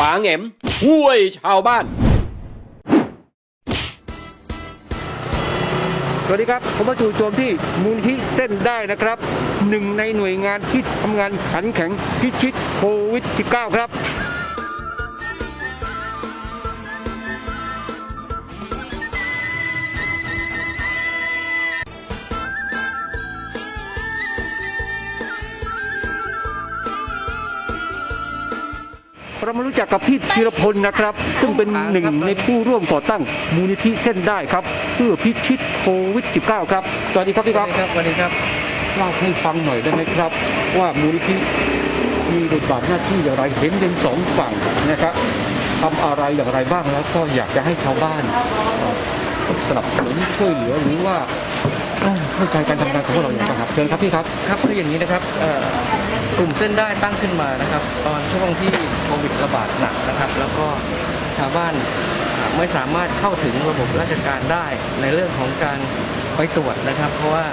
ปางแหมห้วยชาวบ้าน สวัสดีครับ ผมมาจู่โจมที่มูลที่เส้นได้นะครับ หนึ่งในหน่วยงานที่ทำงานขันแข็งพิชิตโควิด -19 ครับ มารู้จักกับพี่ธีรพลนะครับ ซึ่งเป็นหนึ่งในผู้ร่วมก่อตั้งมูลนิธิเส้นได้ครับ เพื่อพิชิตโควิด -19 ครับสวัสดีครับพี่ครับครับสวัสดีครับเล่าให้ฟังหน่อยได้ไหมครับ ว่ามูลนิธิมีบทบาทหน้าที่อย่างไรเห็นเป็นสองฝั่งนะครับทำอะไรอย่างไรบ้างแล้วก็อยากจะให้ชาวบ้านเอ่อสนับสนุนช่วยเหลือหรือว่าเอ้อเข้าใจการทำงานของพวกเราอย่างไรครับเชิญครับพี่ครับครับคืออย่างนี้นะครับเอ่อกลุ่มเส้นได้ตั้งขึ้นมานะครับ ตอนช่วงที่ โควิดระบาดหนักนะครับ แล้วก็ชาวบ้านไม่สามารถเข้าถึงระบบราชการได้ในเรื่องของการไปตรวจนะครับ เพราะว่า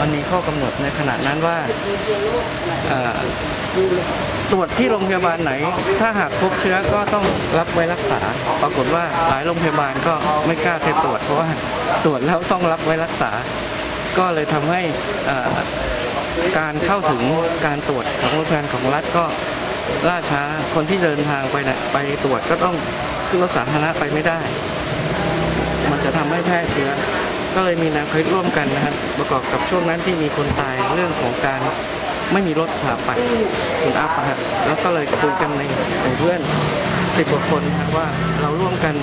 มันมีข้อกำหนดในขณะนั้นว่าตรวจที่โรงพยาบาลไหน ถ้าหากพบเชื้อก็ต้องรับไว้รักษา ปรากฏว่าหลายโรงพยาบาลก็ไม่กล้าไปตรวจ เพราะว่าตรวจแล้วต้องรับไว้รักษา ก็เลยทำให้การเข้าถึงการตรวจของโรงพยาบาลของรัฐก็ ล่าช้าคนที่เดินทางไปนะไปตรวจก็ต้องขึ้นรถสาธารณะไปไม่ได้ มันจะทำให้แพร่เชื้อ ก็เลยมีแนวคิดร่วมกันนะครับ ประกอบกับช่วงนั้นที่มีคนตายเรื่องของการไม่มีรถพาไปคุณอัพนะฮะแล้วก็เลยคุยกันในกลุ่มเพื่อนสิบกว่าคนนะครับว่าเราร่วมกัน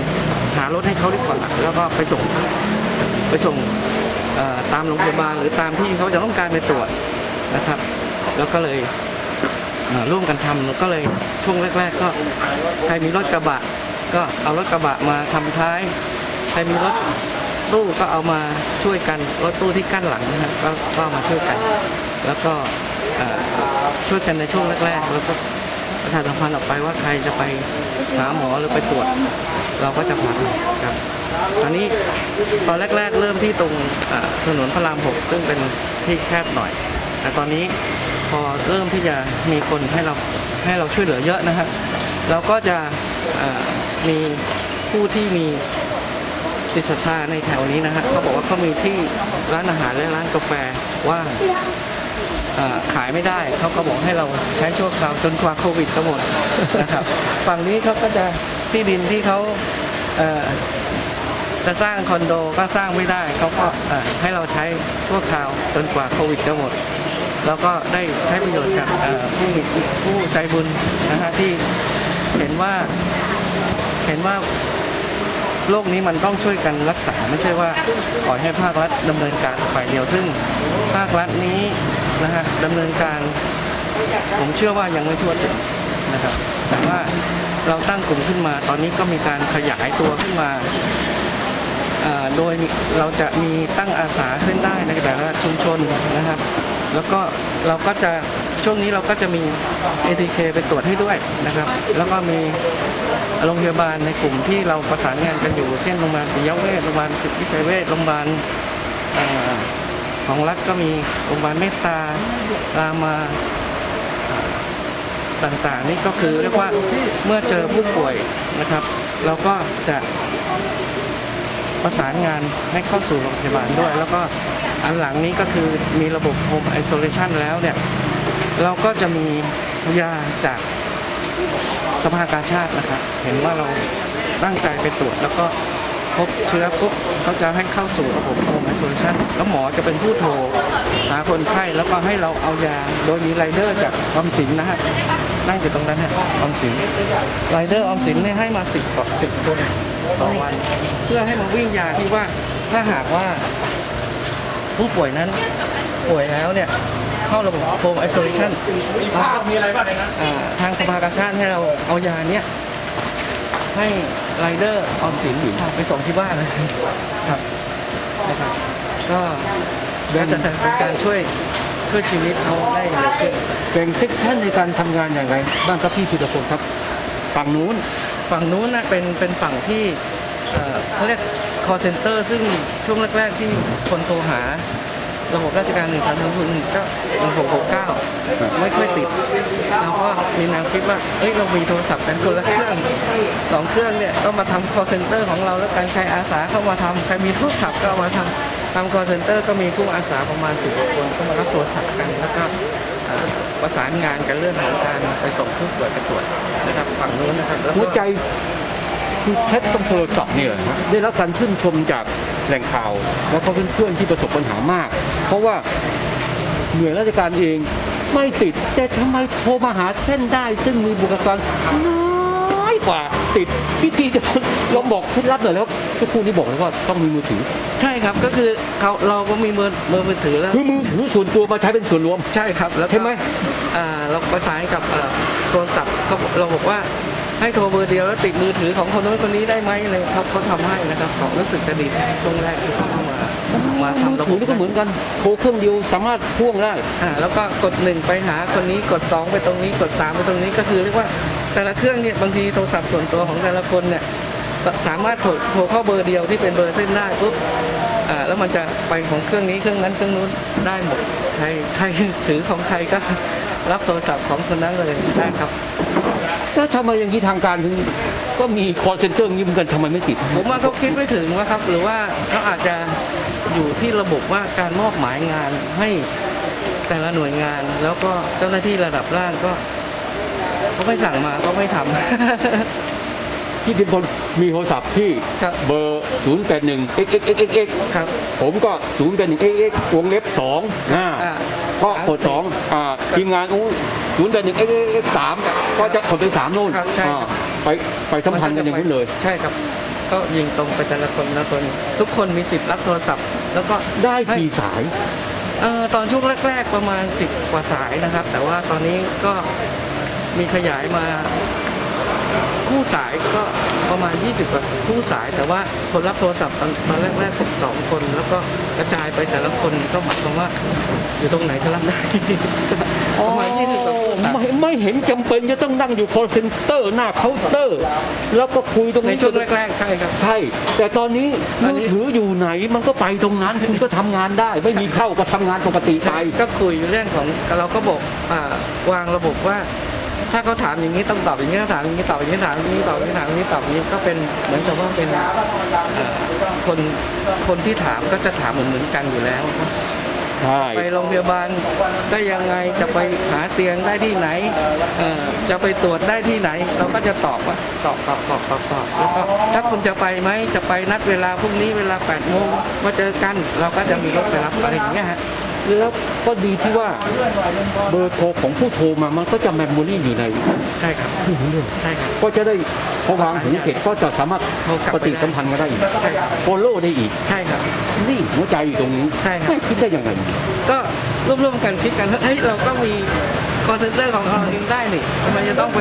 หารถให้เขาดีกว่าแล้วก็ไปส่งไปส่งตามโรงพยาบาลหรือตามที่เขาจะต้องการไปตรวจนะครับ แล้วก็เลย ร่วมกันทำก็เลยช่วงแรก ๆ ก็ใครมีรถกระบะ ก็เอารถกระบะมาทำท้าย ใครมีรถตู้ก็เอามาช่วยกันรถตู้ที่กั้นหลังนะครับก็ก็เอามาช่วยกัน แล้วก็ช่วยกันในช่วงแรกๆแล้วก็ประชาสัมพันธ์ออกไปว่าใครจะไปหาหมอหรือไปตรวจ เราก็จะพาไปครับตอนนี้ตอนแรก ๆ เริ่มที่ตรงถนนพระรามหกซึ่งเป็นที่แคบหน่อยแต่ตอนนี้ อเริ่มที่จะมีคนให้เราให้เราช่วยเหลือเยอะนะครับเราก็จะมีผู้ที่มีจิตศรัทธาในแถวนี้นะฮะเขาบอกว่าเขามีที่ร้านอาหารและร้านกาแฟว่างขายไม่ได้เขาก็บอกให้เราใช้ชั่วคราวจนกว่าโควิดจะหมดนะครับฝั่งนี้เขาก็จะที่ดินที่เขาเจะสร้างคอนโดก็สร้างไม่ได้เขาก็ให้เราใช้ชั่วคราวจนกว่าโควิดจะหมด แล้วก็ได้ใช้ประโยชน์จากผู้มีผู้ใจบุญนะฮะที่เห็นว่าเห็นว่าโรคนี้มันต้องช่วยกันรักษาไม่ใช่ว่าปล่อยให้ภาครัฐดำเนินการฝ่ายเดียว ซึ่งภาครัฐนี้นะฮะดำเนินการ ผมเชื่อว่ายังไม่ทั่วถึงนะครับ แต่ว่าเราตั้งกลุ่มขึ้นมา ตอนนี้ก็มีการขยายตัวขึ้นมาโดยเราจะมีตั้งอาสาเส้นได้ในแต่ละชุมชนนะครับ แล้วก็เราก็จะช่วงนี้เราก็จะมี ATK ไปตรวจให้ด้วยนะครับ แล้วก็มีโรงพยาบาลในกลุ่มที่เราประสานงานกันอยู่ เช่นโรงพยาบาลปิยเวชโรงพยาบาลสิทธิวิชัยเวชโรงพยาบาลของรัฐก็มีโรงพยาบาลเมตตารามาต่างๆ นี่ก็คือเรียกว่าเมื่อเจอผู้ป่วยนะครับ เราก็จะประสานงานให้เข้าสู่โรงพยาบาลด้วย แล้วก็ อันหลังนี้ก็คือมีระบบ Home Isolation แล้วเนี่ย เราก็จะมียาจากสภากาชาตินะครับ เห็นว่าเราตั้งใจไปตรวจแล้วก็พบเชื้อปุ๊บเขาจะให้เข้าสู่ระบบ Home Isolation แล้วหมอจะเป็นผู้โทร หาคนไข้แล้วก็ให้เราเอายา โดยมีไรเดอร์จากออมสินนะฮะนั่งอยู่ตรงนั้นฮะออมสินไรเดอร์ออมสินเนี่ยให้มาสิบสิบคนต่อวัน เพื่อให้มาวิ่งยาที่ว่าถ้าหากว่า ผู้ป่วยนั้นป่วยแล้วเนี่ยเข้าระบบ Home Isolation มีอะไรบ้างในนั้นทางสภากาชาติให้เราเอายาเนี้ยให้ไรเดอร์ออมสินไปส่งที่บ้านเลยครับนะครับ ก็ก็จะเป็นการช่วยช่วยชีวิตเขาได้เร็วขึ้นแบ่งเซกชันในการทำงานอย่างไร บ้างครับพี่ธีรพลครับ ฝั่งนู้น ฝั่งนู้นนะเป็นเป็นฝั่งที่ เอ่อเขาเรียก call center ซึ่งช่วงแรกๆที่คนโทรหา ระบบราชการหนึ่งสามสามศูนก็หนึ่งหกหกเก้าไม่ค่อยติดเราก็มีแนวคิดว่าเอ้ยเรามีโทรศัพท์กันคนละเครื่องสองเครื่องเนี่ยก็มาทำ call center ของเราแล้วกันใครอาสาเข้ามาทำใครมีโทรศัพท์ก็เอามาทำทำ call center ก็มีผู้อาสาประมาณสิบคนก็มารับโทรศัพท์กันแล้วก็เอ่อประสานงานกันเรื่องของการไปส่งผู้ป่วยไปตรวจนะครับฝั่งนู้นนะครับแล้วก็ หัวใจ คือแพทย์ต้องโทรศัพท์นี่แหละฮะได้รับการชื่นชมจากแหล่งข่าว แล้วก็เพื่อนๆที่ประสบปัญหามาก เพราะว่าหน่วยราชการเองไม่ติด แต่ทำไมโทรมาหาเส้นได้ ซึ่งมีบุคลากรน้อยกว่าติดพี่ทีจะลองบอกเคล็ดลับหน่อยแล้วทุกคู่นี้บอกเลยว่าต้องมีมือถือ ใช่ครับก็คือเขาเราก็มีมือมือมือถือแล้วคือมือถือส่วนตัวมาใช้เป็นส่วนรวมใช่ครับแล้วก็ใช่ไหมอ่าเราประสานกับเอ่อโทรศัพท์เขาเราบอกว่า ให้โทรเบอร์เดียวแล้วติดมือถือของคนนู้นคนนี้ได้ไหมเลยเขาเขาทำให้นะครับเขารู้สึกจะดีช่วงแรกที่เขาเข้ามามามือทำระบถือบนี่ก็เหมือนกันโทรเครื่องเดียวสามารถพ่วงได้อ่าแล้วก็กดหนึ่งไปหาคนนี้กดสองไปตรงนี้กดสามไปตรงนี้ก็คือเรียกว่าแต่ละเครื่องเนี่ยบางทีโทรศัพท์ส่วนตัวของแต่ละคนเนี่ยสามารถโทรโทรเข้าเบอร์เดียวที่เป็นเบอร์เส้นได้ปุ๊บอ่าแล้วมันจะไปของเครื่องนี้เครื่องนั้นเครื่องนู้นได้หมดใครใครถือของใครก็รับโทรศัพท์ของคนนั้นเลยได้ครับ แล้วทำไมอย่างนี้ทางการถึงก็มีคอร์เซนเตอร์อย่างนี้เหมือนกันทำไมไม่ติด ผมว่าเขาคิดไม่ถึงว่าครับ หรือว่าเขาอาจจะอยู่ที่ระบบว่าการมอบหมายงานให้แต่ละหน่วยงาน แล้วก็เจ้าหน้าที่ระดับล่างก็เขาไม่สั่งมาก็ไม่ทำ ที่ทิมพลมีโทรศัพท์ที่ครับ เบอร์ 0 8 1 x x x x x ครับผมก็ 0 8 1 x x วงเล็บ2อ่าอ่า ก็กด2อ่าทีมงานอู้0 8 1 x x x 3ก็จะกดไป3นู่นครับใช่ครับ อ่าไปไปสัมพันธ์กันอย่างนี้นเลย ใช่ครับ ก็ยิงตรงไปแต่ละคนละคน ทุกคนมีสิทธิ์รับโทรศัพท์ แล้วก็ได้กี่สาย เอ่อตอนช่วงแรก ๆประมาณ 10 กว่าสายนะครับ แต่ว่าตอนนี้ก็มีขยายมาคู่สายก็ ประมาณ 20กว่าคู่สาย แต่ว่าคนรับโทรศัพท์ตอนตอนแรกๆ12 คน แล้วก็กระจายไปแต่ละคนก็หมายความว่าอยู่ตรงไหนก็รับได้ประมาณ20กว่าคู่สายไม่ไม่เห็นจำเป็นจะต้องนั่งอยู่คอร์เซนเตอร์หน้าเคาน์เตอร์ แล้วก็คุยตรงในนี้ช่วงแรกๆใช่ครับใช่แต่ตอนนี้ตอมืนอนี้ถืออยู่ไหนมันก็ไปตรงนั้นคุณก็ทำงานได้ ไม่มีเข้าก็ทำงานปกติไปก็คุยเรื่องของเราก็บอกอ่าวางระบบว่า ถ้าเขาถามอย่างนี้ต้องตอบอย่างนี้ถ้าถามอย่างนี้ตอบอย่างนี้ถามอย่างนี้ตอบอย่างนี้ถามอย่างนี้ตอบอย่างนี้ก็เป็นเหมือนกับว่าเป็นคนคนที่ถามก็จะถามเหมือนเหมือนกันอยู่แล้วใช่ไปโรงพยาบาลได้ยังไงจะไปหาเตียงได้ที่ไหนจะไปตรวจได้ที่ไหน เราก็จะตอบว่าตอบตอบตอบตอบตอบแล้วก็ถ้าคุณจะไปไหมจะไปนัดเวลาพรุ่งนี้เวลา8โมงมาเจอกัน เราก็จะมีรถไปรับอะไรอย่างเงี้ยฮะ แล้วก็ดีที่ว่าเบอร์โทรของผู้โทรมามันก็จะแมมโมรี่อยู่ในใช่ครับผู้รู้เรื่องใช่ครับก็จะได้พอวางหูเสร็จก็จะสามารถโทรกลับปไปฏิสัมพันธ์กันได้อีกใช่ครับโฟโล่ได้อีกใช่ครับนี่หัวใจอยู่ตรงนี้ใช่ครับไม่คิดได้ยังไงก็ร่วมๆกันคิดกันว่าเฮ้ยเราก็มีคอนเซนเตอร์ของเราเองได้นี่ทำไมจะต้องไป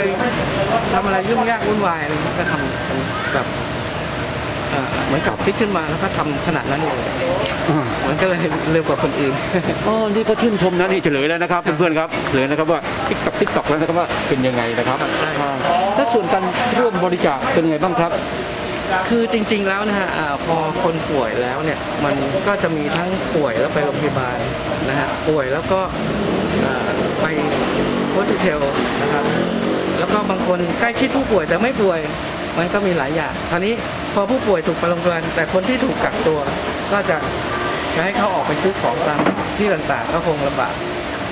ทำอะไรยุ่งยากวุ่นวายอะไรอย่างเงี้ยก็ทำทำแบบ เอ่อเหมือนกับคิดขึ้นมาแล้วก็ทำขนาดนั้นเลยอ่ามันก็เลยเร็วกว่าคนอื่น อ๋อ นี่ก็ชื่นชมนะนี่เฉลยแล้วนะครับเพื่อนๆครับเฉลยนะครับว่าติ๊กต็อกติ๊กต็อกแล้วนะครับว่าเป็นยังไงนะครับครับใช่อ่าถ้าส่วนการร่วมบริจาคเป็นไงบ้างครับ คือจริงๆแล้วนะฮะอ่าพอคนป่วยแล้วเนี่ยมันก็จะมีทั้งป่วยแล้วไปโรงพยาบาลนะฮะป่วยแล้วก็อ่าไปโฮสเทลนะครับแล้วก็บางคนใกล้ชิดผู้ป่วยแต่ไม่ป่วย มันก็มีหลายอย่างคราวนี้ พอผู้ป่วยถูกไปโรงพยาบาลแต่คนที่ถูกกักตัว ก็จะจะให้เขาออกไปซื้อของตามที่ต่างๆก็คงลำบาก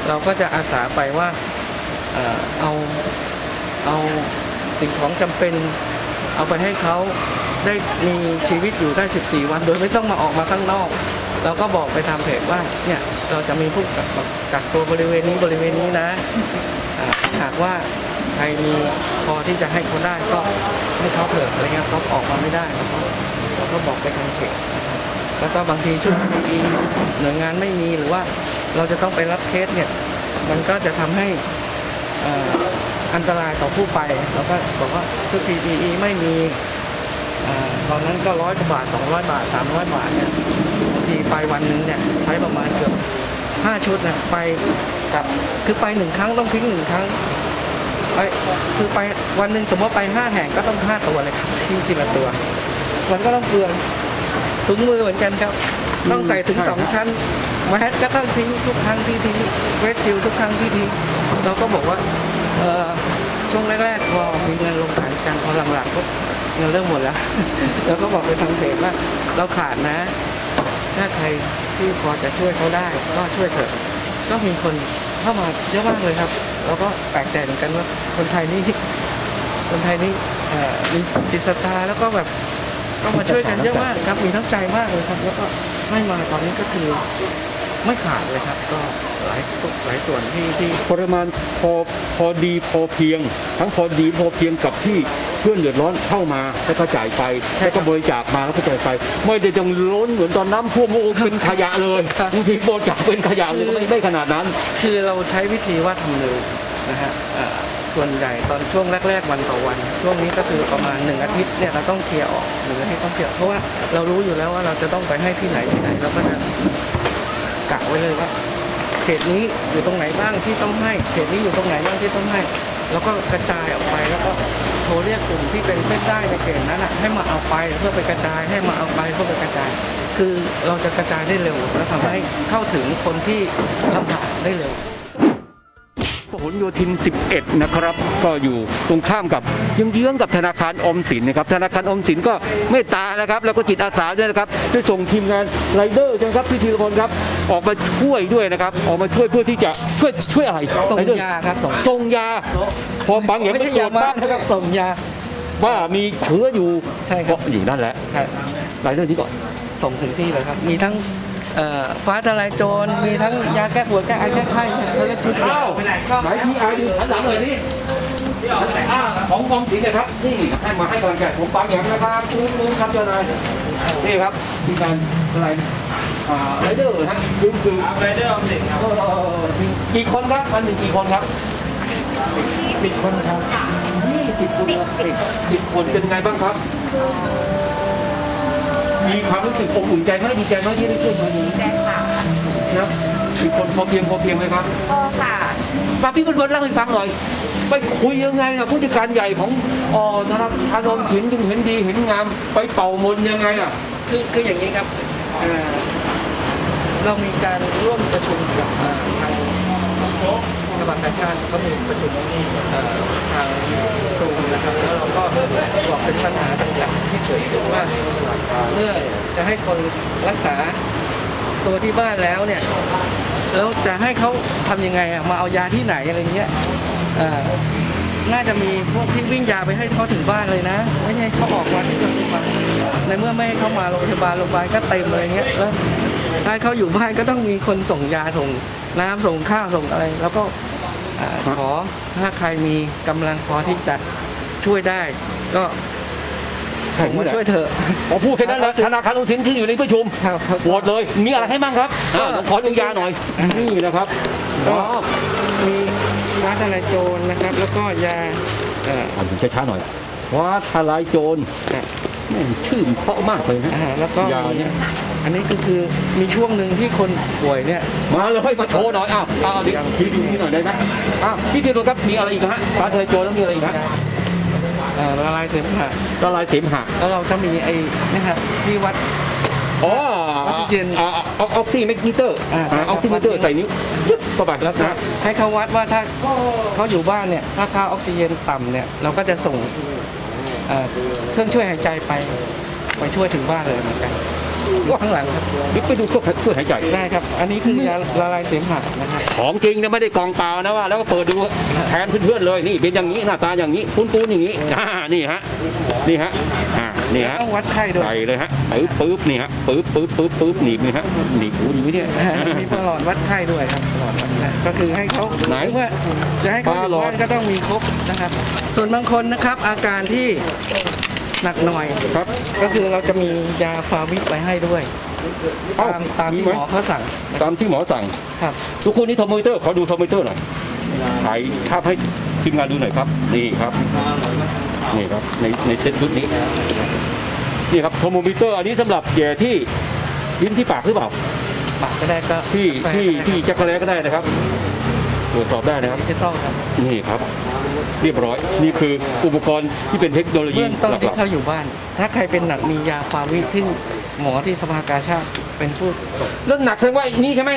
เราก็จะอาสาไปว่าเอ่อเอาเอาสิ่งของจำเป็นเอาไปให้เขาได้มีชีวิตอยู่ได้ 14 วัน โดยไม่ต้องมาออกมาข้างนอก เราก็บอกไปตามเพจว่าเนี่ยเราจะมีผู้กักกักตัวบริเวณนี้บริเวณนี้นะอ่าหากว่า รมีพอที่จะให้เขาได้ก็ให้เขาเถอะอะไรเงี้ยเขาออกมาไม่ได้เราก็เราก็บอกไปทางเพจนะครับแล้วก็บางทีชุด PPE หน่วยงานไม่มีหรือว่าเราจะต้องไปรับเคสเนี่ย มันก็จะทำให้อันตรายต่อผู้ไปเราก็บอกว่าชุด PPE ไม่มีอตอนนั้นก็ร้อยกว่าบาทสองร้อยบาทสามร้อยบาทเนี่ยบางทีไปวันหนึ่งเนี่ยใช้ประมาณเกือบห้าชุดนะไปกับคือไปหนึ่งครั้งต้องทิ้งหนึ่งครั้ง ไปคือไปวันหนึ่งสมมติว่าไปห้าแห่งก็ต้องห้าตัวเลยครับทิ้งทีละตัว มันก็ต้องเปลืองถุงมือเหมือนกันครับ ต้องใส่ถึงใช่สองชั้นแมสก็ต้องทิ้งทุกครั้งที่ทิ้งเวสชิลทุกครั้งที่ทิ้งเราก็บอกว่าเออช่วงแรกๆพอมีเงินลงขันกันพอหลังๆก็เงินเริ่มหมดแล้วแล้วก็บอกไปทางเพจว่าเราขาดนะ ถ้าใครที่พอจะช่วยเขาได้ก็ช่วยเถอะก็มีคน เข้ามาเยอะมากเลยครับ แล้วก็แปลกใจเหมือนกันว่าคนไทยนี่คนไทยนี่มีจิตศรัทธาแล้วก็แบบก็มาช่วยกันเยอะมากครับมีทั้งใจมากเลยครับ แล้วก็ให้มาตอนนี้ก็คือไม่ขาดเลยครับ ก็หลายหลายส่วนที่ที่ปริมาณพอพอดีพอเพียง ทั้งพอดีพอเพียงกับที่ เพื่อนเดือดร้อนเข้ามาแล้วก็จ่ายไปแล้วก็บริจาคมาแล้วก็จ่ายไป ไม่ได้จงล้นเหมือนตอนน้ำท่วมโอ้โหเป็นขยะเลยบางทีบริจาคเป็นขยะเลยก็ไม่ไม่ขนาดนั้น คือเราใช้วิธีว่าทำเร็วนะฮะเอ่อส่วนใหญ่ตอนช่วงแรก ๆ วันต่อวัน ช่วงนี้ก็คือประมาณหนึ่งอาทิตย์เนี่ยเราต้องเคลียร์ออกหนึ่งอาทิตย์ต้องเคลียร์เพราะว่าเรารู้อยู่แล้วว่าเราจะต้องไปให้ที่ไหนที่ไหนเราก็จะกะไว้เลยว่า เขตนี้อยู่ตรงไหนบ้างที่ต้องให้ เขตนี้อยู่ตรงไหนบ้างที่ต้องให้ แล้วก็กระจายออกไปแล้วก็โทรเรียกกลุ่มที่เป็นเส้นได้ในเขตนั้นนะให้มาเอาไปเพื่อไปกระจายให้มาเอาไปเพื่อไปกระจาย คือเราจะกระจายได้เร็วและทำให้เข้าถึงคนที่ลำบากได้เร็วพหลโยธิน 11 นะครับ ก็อยู่ตรงข้ามกับเยื้องๆกับธนาคารอมสินนะครับ ธนาคารอมสินก็เมตตานะครับ แล้วก็จิตอาสาด้วยนะครับได้ส่งทีมงานไรเดอร์นะครับพี่ธีรพลครับ ออกมาช่วยด้วยนะครับ ออกมาช่วยเพื่อที่จะช่วยช่วยอะไรส่งไรเดอร์ยาครับส่งส่งยา พอฟังอย่างไม่นี้ใช่ตรยาวจมาปั๊บนะครับส่งยาว่ามีเชื้ออยู่ใช่ครับก็อยู่นั่นแหละครับไรเดอร์นี้ก่อนส่งถึงที่เลยครับ มีทั้งเอ่อฟ้าทลายโจรมีทั้งยาแก้ปวดแก้ไอแก้ไข้เขาเรียกชุดอ้าวไหนที่อาดูหันหลังเลยนี่อ่าของกองสินนะครับนี่ให้มาให้กำลังใจผมฟังอย่างนะครับคุณลุงครับเจ้านายนี่ครับทีมงานอะไรอ่า ไรเดอร์ฮะคือคือไรเดอร์ออมสินครับกี่คนครับพันหนึ่งกี่คนครับปิดคนครับยี่สิบคนครับสิบคนเป็นไงบ้างครับ มีความรู้สึกอบอุ่นใจไหมดีใจไหมที่ได้ช่วยมานี้แจ้งค่ะนะมีคนพอเพียงพอเพียงไหมครับพอค่ะฝาพี่บุญพลเล่าให้ฟังหน่อยไปคุยยังไงกับผู้จัดการใหญ่ของอ๋อนะครับทานอมสินจึงเห็นดีเห็นงามไปเป่ามนยังไงอะคือคืออย่างนี้ครับ เรามีการร่วมประชุมกับเอ่อทางสภากาชาติก็มีประชุมเอ่อทางซูมนะครับ แล้วเราก็บอกเป็นปัญหาต่างๆที่เกิดขึ้นว่าเมื่อจะให้คนรักษาตัวที่บ้านแล้วเนี่ย แล้วจะให้เขาทำยังไงอะมาเอายาที่ไหนอะไรเงี้ยเอ่อน่าจะมีพวกที่วิ่งยาไปให้เขาถึงบ้านเลยนะ ไม่ใช่เขาออกมาที่โรงพยาบาลในเมื่อไม่ให้เขามาโรงพยาบาลโรงพยาบาลก็เต็มอะไรเงี้ยแล้ว ถ้าเขาอยู่บ้านก็ต้องมีคนส่งยาส่งน้ำส่งข้าวส่งอะไร แล้วก็อ่าขอถ้าใครมีกำลังพอที่จะช่วยได้ ก็ผมมาช่วยเถอะ พอพูดแค่นั้นแหละธนาคารออมสินที่อยู่ในประชุมครับครับ โหวตเลยมีอะไรให้บ้างครับอ่าขอดูยาหน่อยนี่นะครับอ๋อมีฟ้าทลายโจรนะครับ แล้วก็ยาเอ่อ อ่านช้าๆหน่อยว้าทลายโจรครับ แม่งชื่อเพราะมากเลยนะ อ่าแล้วก็ยามีเนี่ย อันนี้ก็คือมีช่วงหนึ่งที่คนป่วยเนี่ย มาเลยมาโชว์หน่อยอ้าวอ้าวเดี๋ยวทีดูนี่หน่อยได้ไหมอ้าวพี่ธีรพลครับมีอะไรอีกฮะฟ้าทลายโจรแล้วมีอะไรอีกฮะเอ่อละลายเสมหะละลายเสมหะแล้วเราจะมีไอ้นี่ครับที่วัด อ๋อออกซิเจน อออกซิเมกนิเตอร์อ่าใช่ครับออกซิเมเตอร์ใส่นิ้วยึดเข้าไปแล้วก็นะ ให้เขาวัดว่าถ้าเขาอยู่บ้านเนี่ย ถ้าค่าออกซิเจนต่ำเนี่ย เราก็จะส่งเอ่อเครื่องช่วยหายใจไป ไปช่วยถึงบ้านเลยเหมือนกัน อยู่ข้างหลังครับยึดไปดูเครื่องช่วยหายใจ ได้ครับ อันนี้คือยาละลายเสมหะนะครับของจริงนะไม่ได้กองเปล่านะว่า แล้วก็เปิดดูแทนเพื่อนๆเลยนี่เป็นอย่างนี้หน้าตาอย่างนี้ปูนๆอย่างนี้อ่านี่ฮะนี่ฮะอ่านี่ฮะต้องวัดไข้ด้วยใส่เลยฮะปึ๊บปึ๊บนี่ฮะปึ๊บปึ๊บปึ๊บปึ๊บหนีบนี่ฮะหนีบหูดีไหมเนี่ยมีปลอดวัดไข้ด้วยครับปลอดวัดไข้ก็คือให้เขาไหนเมื่อจะให้เขาอยู่ปลอดบ้านก็ต้องมีครบนะครับ ส่วนบางคนนะครับอาการที่ หนักหน่อย ครับ ก็คือเราจะมียาฟาวิไว้ให้ด้วย เอ้าตามตามที่มีไหม หมอเขาสั่งตามที่หมอสั่ง ครับ ทุกคนนี่โทรโมมิเตอร์ขอดูโทรโมมิเตอร์หน่อยถ่ายภาพให้ทีมงานดูหน่อยครับ นี่ครับนี่ครับในในเซตชุดนี้นี่ครับโทรโมมิเตอร์อันนี้สำหรับแย่ที่ยิ้มที่ปากหรือเปล่า ปากก็ได้ก็ที่แปะที่ก็ได้ที่จักรแลก็ได้นะครับ ตรวจสอบได้นะครับดิจิตอลครับ นี่ครับ เรียบร้อย นี่คืออุปกรณ์ที่เป็นเทคโนโลยีเบื้องต้นหลัที่กเขาอยู่บ้าน ถ้าใครเป็นหนักมียาฟาวิที่หมอที่สภากาชาติเป็นผู้ส่งเรื่องหนักแสดงว่านี่ใช่ไหม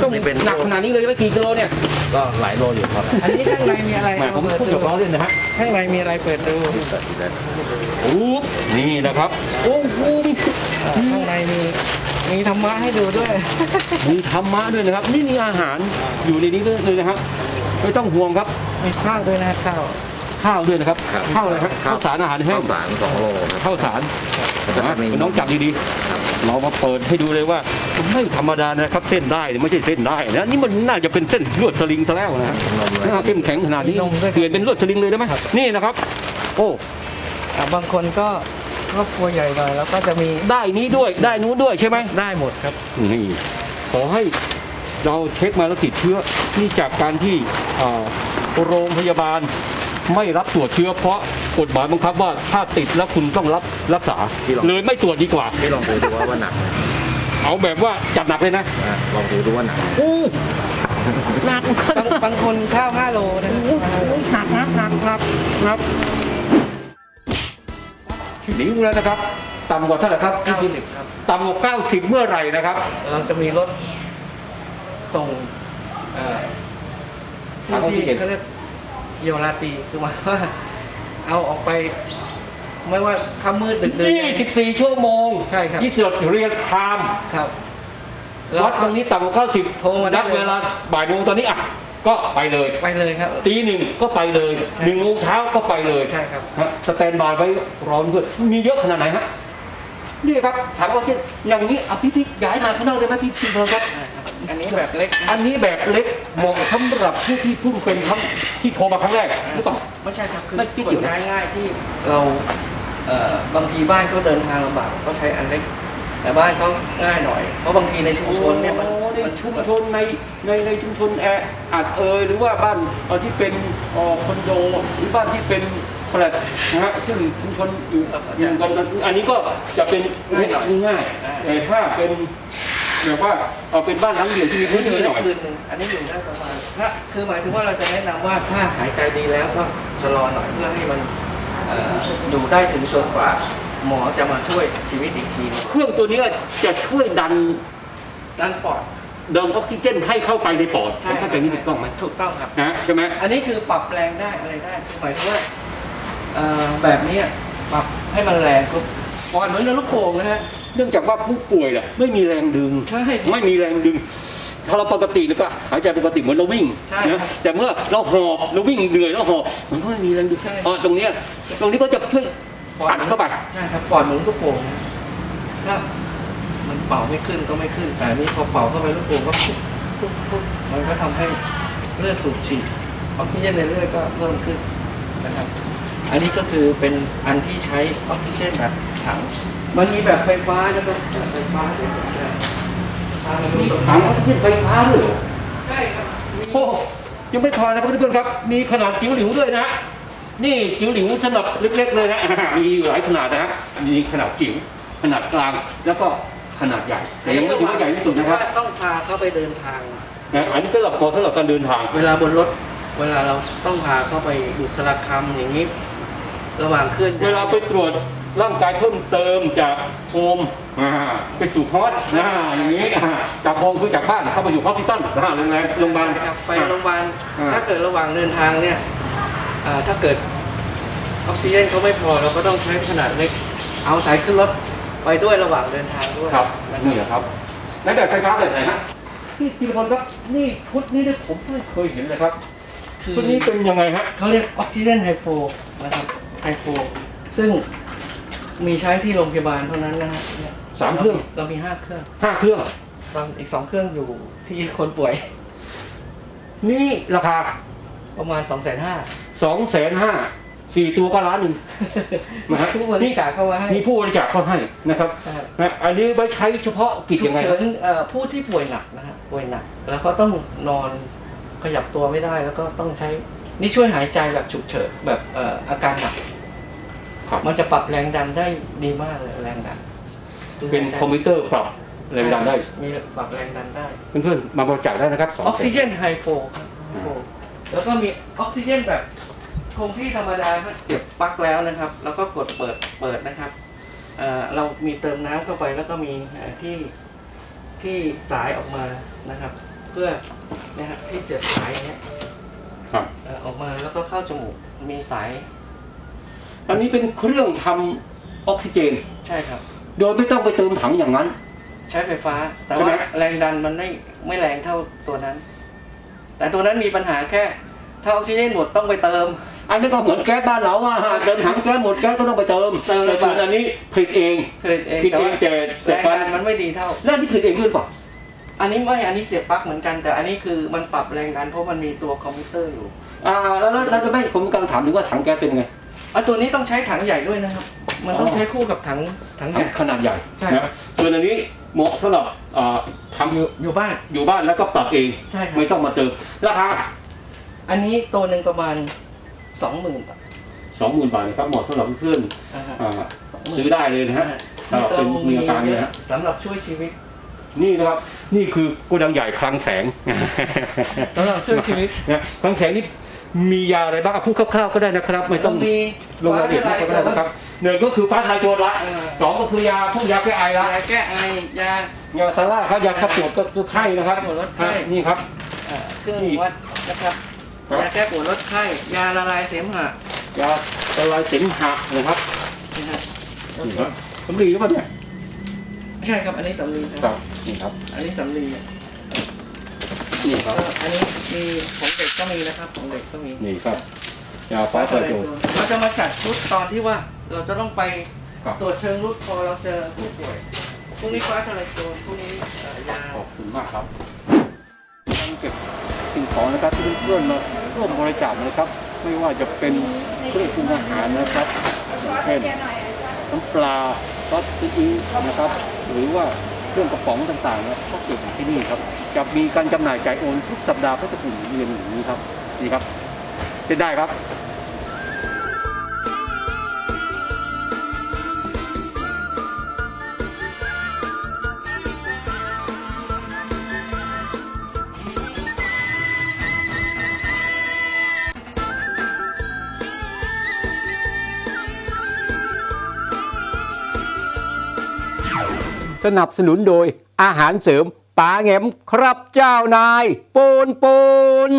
ต้องนี่เป็น หนักขนาดนี้เลยไหมกี่กิโลเนี่ยก็หลายโลอยู่ครับอันนี้ข้างในมีอะไรแหมผมเปิดพูดดูกับล้อเล่นนะฮะข้างในมีอะไรเปิดดูโอ้นี่นะครับโอ้โหอ่าข้างในมีมีธรรมะให้ดูด้วย มีธรรมะด้วยนะครับ นี่มีอาหารอยู่ในนี้ด้วยเลยนะครับ ไม่ต้องห่วงครับ มีข้าวด้วยนะข้าวข้าวด้วยนะครับครับข้าวอะไรครับข้าวสารอาหารแห้ข้างวสารสองโลครับ ข้าวสารแล้วก็นะจะมี น้องจับดีๆเรามาเปิดให้ดูเลยว่าไม่ธรรมดานะครับเส้นได้ไม่ใช่เส้นได้นะนี่มันน่าจะเป็นเส้นลวดสลิงซะแล้วนะนมหน้าเข้มแข็งขนาดนี้มีนมด้วยเปลี่ยนเป็นลวดสลิงเลยได้ไหมนี่นะครับ โอ้อ่าบางคนก็ครอบครัวใหญ่หน่อยแล้วก็จะมีได้นี้ด้วยได้นู้นด้วยใช่ไหม ได้หมดครับ นี่ขอให้เราเช็คมาแล้วติดเชื้อนี่จากการที่เอ่อ โรงพยาบาลไม่รับตรวจเชื้อเพราะกฎหมายบังคับว่าถ้าติดแล้วคุณต้องรับรักษาเลยไม่ตรวจดีกว่า พี่ลองดูดูว่าว่าหนักไหมเอาแบบว่าจัดหนักเลยนะอะลองดูดูว่าหนักไหมอู้หนักบางบางคนข้าว5โลนะหนักหนักหนักหนักหนักหนีอยู่แล้วนะครับต่ำกว่าเท่าไหร่ครับ90ครับต่ำกว่า90 เมื่อไหร่นะครับเราจะมีรถส่งเอ่อ ถังออกซิที่เจนเขาเรียกเยียวราตรีคือหมายว่า เอาออกไป ไม่ว่าค่ำมืดดึกดื่น 24 ชั่วโมงใช่ครับ ยี่สิบเรียลไทม์ครับ วัดตรงนี้ต่ำกว่า90โทรมาได้นัดเวลาบ่ายโมงตอนนี้อะ ก็ไปเลยไปเลยครับ ตีหนึ่งก็ไปเลยหนึ่งโมงเช้าก็ไปเลยใช่ครับ ฮะสแตนบายไว้รอเพื่อนมีเยอะขนาดไหนฮะนี่ครับถามว่าที่อย่างนี้อะพี่พี่ย้ายมาข้างนอกได้ไหมพี่พี่เพิ่มครับใช่ครับ อันนี้แบบเล็กอันนี้แบบเล็กเหมาะสำหรับผู้ที่เพิ่งเป็นครั้งที่โทรมาครั้งแรกหรือเปล่า ไม่ใช่ครับ คือไม่ไม่ขเกี่ยนวนะย้ายง่ายที่เราเอ่อบางทีบ้านเขาเดินทางลำบากก็ใช้อันเล็ก แต่บ้านเขาง่ายหน่อย เพราะบางทีในชุมชนเนี่ยมันโอ้ในมันชุมชนในในในชุมชนแออัดเอยหรือว่าบ้านเอ่อที่เป็นเอ่อคอนโดหรือบ้านที่เป็นแฟลตนะฮะซึ่งชุมชนอยู่อยู่กันอันนี้ก็จะเป็นเล็กง่ายๆแต่ถ้าเป็น แบบว่าเอาเป็นบ้านหลังเดียวที่มีพื้นที่หน่อย คืนหนึ่งอันนี้อยู่ได้ประมาณถ้าคือหมายถึงว่าเราจะแนะนำว่าถ้าหายใจดีแล้วก็ชะลอหน่อยเพื่อให้มันเอ่ออยู่ได้ถึงจนกว่า หมอจะมาช่วยชีวิตอีกทีหนึ่งเครื่องตัวนี้จะช่วยดันด้านปอดดันออกซิเจนให้เข้าไปในปอดเข้าใจนี่ถูกต้องไหมถูกต้องครับ นะใช่ไหมอันนี้คือปรับแรงได้อะไรได้คือหมายถึงว่าเอ่อแบบนี้ปรับให้มันแรงก็ป อดเหมือนลูกโป่งนะฮะเนื่องจากว่าผู้ป่วยเนี่ยไม่มีแรงดึง ใช่ ไม่มีแรงดึง ถ้าเราปกติแล้วก็หายใจปกติเหมือนเราวิ่งใช่นะแต่เมื่อเราหอบเราวิ่งเหนื่อยเราหอบมันก็ไม่มีแรงดึงใช่ อ๋อตรงเนี้ยตรงนี้ก็จะช่วยอัดเข้าไปใช่ครับปอดเหมือนลูกโป่งนะถ้ามันเป่าไม่ขึ้นก็ไม่ขึ้น แต่อันนี้พอเป่าเข้าไปลูกโป่งก็ปุ๊บปุ๊บปุ๊บมันก็ทำให้เลือดสูบฉีดออกซิเจนในเลือดก็เพิ่มขึ้นนะครับ อันนี้ก็คือเป็นอันที่ใช้ออกซิเจนแบบถัง มันมีแบบไฟฟ้านะครับแบบไฟฟ้าเดี๋ยวผมจะพามาดูถังออกซิเจนไฟฟ้าด้วยเหรอใช่ครับโอ้ยังไม่พอนะครับเพื่อนๆครับ มีขนาดจิ๋วหลิวด้วยนะ นี่จิ๋วหลิวสำหรับเล็ก ๆ เลยนะมีหลายขนาดนะฮะมีขนาดจิ๋วขนาดกลางแล้วก็ขนาดใหญ่ แต่ยังไม่ถือว่าใหญ่ที่สุดนะครับต้องพาเขาไปเดินทางนะอันนี้สำหรับพอสำหรับการเดินทาง เวลาบนรถ เวลาเราต้องพาเข้าไปบุษราคำอย่างนี้ ระหว่างเคลื่อนย้ย เวลาไปตรวจร่างกายเพิ่มเติมจากโฮมอ่าไปสู่ฮอสนะอย่างนี้อ่าจากโฮมคือจากบ้านเข้าไปสู่ฮอสพิทอลนะโรงแรมโรงพยาบาลครับไปโรงพยาบาล อ่า ถ้าเกิดระหว่างเดินทางเนี่ยอ่าถ้าเกิดออกซิเจนเขาไม่พอเราก็ต้องใช้ขนาดเล็ก เอาสายขึ้นรถไปด้วยระหว่างเดินทางด้วยครับนะนี่แหละครับในแบบไฟฟ้าแบบไหนฮะนี่พิรพลครับนี่ชุดนี้เนี่ยผมไม่เคยเห็นเลยครับคือชุดนี้เป็นยังไงฮะ เขาเรียกออกซิเจนไฮโฟนะครับไฮ โฟซึ่งมีใช้ที่โรงพยาบาลเท่านั้นนะฮะนี่ยสามเครื่อง เรามีห้าเครื่องห้าเครื่อง ตอนอีกสองเครื่องอยู่ที่คนป่วย นี่ราคาประมาณ2องแสนห้าสองแสนห้าสี่ตัวก็ล้านหนึ่งนะฮะผู้บริจาคเข้ามาให้มีผู้บริจาคเข้าให้นะครับนะครับนะอันนี้ไว้ใช้เฉพาะกิจฉุยักงไงคเฉิรับนเอ่อผู้ที่ป่วยหนักนะฮะป่วยหนัก แล้วเขาต้องนอนขยับตัวไม่ได้แล้วก็ต้องใช้นี่ช่วยหายใจแบบฉุกเฉินแบบเอ่ออาการหนัก ครับมันจะปรับแรงดันได้ดีมากเลยแรงดันเป็นคอมพิวเตอร์ปรับแรงดันได้ มีปรับแรงดันได้ เพื่อนๆ มาบริจาคได้นะครับสองออกซิเจนไฮโฟครับโฟแล้วก็มีออกซิเจนแบบคงที่ธรรมดาครับเก็บปลั๊กแล้วนะครับ แล้วก็กดเปิดเปิดนะครับเอ่อเรามีเติมน้ำเข้าไปแล้วก็มีเอ่อที่ที่สายออกมานะครับ เพื่อนะฮะที่เสียบสายอย่างเงี้ยครับเอ่อออกมาแล้วก็เข้าจมูกมีสาย อันนี้เป็นเครื่องทำออกซิเจน ใช่ครับ โดยไม่ต้องไปเติมถังอย่างนั้น ใช้ไฟฟ้า แต่ใช่ไหมว่าแรงดันมันไม่ไม่แรงเท่าตัวนั้น แต่ตัวนั้นมีปัญหาแค่ ถ้าออกซิเจนหมดต้องไปเติม อันนี้ก็เหมือนแก๊สบ้านเราอะฮะเติมถังแก๊สหมดแก๊สก็ต้องไปเติมเติม แต่ส่วนอันนี้ผลิตเองผลิตเองผลิตแต่เอว่างแต่แรแต่งการดันมันไม่ดีเท่า แล้วอันนี้ผลิตเองด้วยหรือเปล่าอันนี้ไม่อันนี้เสียบปลั๊กเหมือนกัน แต่อันนี้คือมันปรับแรงดันเพราะมันมีตัวคอมพิวเตอร์อยู่ อ่าแล้วแล้วแล้วจะไม่ผมกำลังถามถึงว่าถังแก๊สเป็นยังไง อะตัวนี้ต้องใช้ถังใหญ่ด้วยนะครับ มันต้องอ๋อใช้คู่กับถังถังใหถังญ่ ขนาดใหญ่ใช่ นะส่วนอันนี้เหมาะสำหรับอ่าทำอยู่อยู่บ้าน อยู่บ้านแล้วก็ปรับเอง ใช่ครับ ไม่ต้องมาเติมราคา อันนี้ตัวหนึ่งประมาณสองหมื่นบาทสองหมื่นบาทนะครับเหมาะสำหรับเพื่อนนะฮะอ่า20,000ซื้อได้เลยนะฮะสำหรับเป็นมีอาการเนี่ยฮะ สำหรับช่วยชีวิตนี่นะครับ นี่คือโกดังใหญ่คลังแสง สำหรับช่วยชีวิต นะคลังแสงนี่ มียาอะไรบ้างอะพูดคร่าวๆก็ได้นะครับ ไม่ต้ต้อองงมีลงรายละเอียดมากก็ได้นะครับหนึ่งก็คือฟ้าทลายโจรละเอ่อสองก็คือยาพวกยาแก้ไอละ ยาแก้ไอยา ยาซาร่าครับยาขับปวดก็คือไข้นะครับยาขับปวดลดไข้ อะนี่ครับ เอ่อเครื่องวัดนะครับครับ ยาแก้ปวดลดไข้ยาละลายเสมหะยาละลายเสมหะนะครับนะฮะนี่ครับสำลีหรือเปล่าเนี่ยใช่ครับอันนี้สำลีครับนี่ครับอันนี้สำลีอะ นี่คก็รับ อันนี้มีของเด็กก็มีนะครับของเด็กก็มีนี่ครับยาฟ้าทลายโจรเราจะมาจัดชุดตอนที่ว่าเราจะต้องไปครับตรวจเชิงรุกพอเราเจอผู้ป่วยพรุ่งนี้ฟ้าทลายโจรพรุ่งนี้เอ่อยาขอบคุณมากครับการเก็บสิ่งของนะครับที่เพื่อนๆมาร่วมบริจาคนะครับ ไม่ว่าจะเป็นเครื่องปรุงอาหารนะครับเช่นน้ำปลาซอสซีอิ๊วนะครับ หรือว่าเค รื่องกระป๋องต่างๆนะครับก็เก็บอยู่ที่นี่ครับจะมีการจำหน่ายจ่ายโอนทุกสัปดาห์ก็จะถึงเรียนอย่างนี้ครับนี่ครับเช็นได้ครับ สนับสนุนโดยอาหารเสริมปลาแงมครับเจ้านายปูนปูน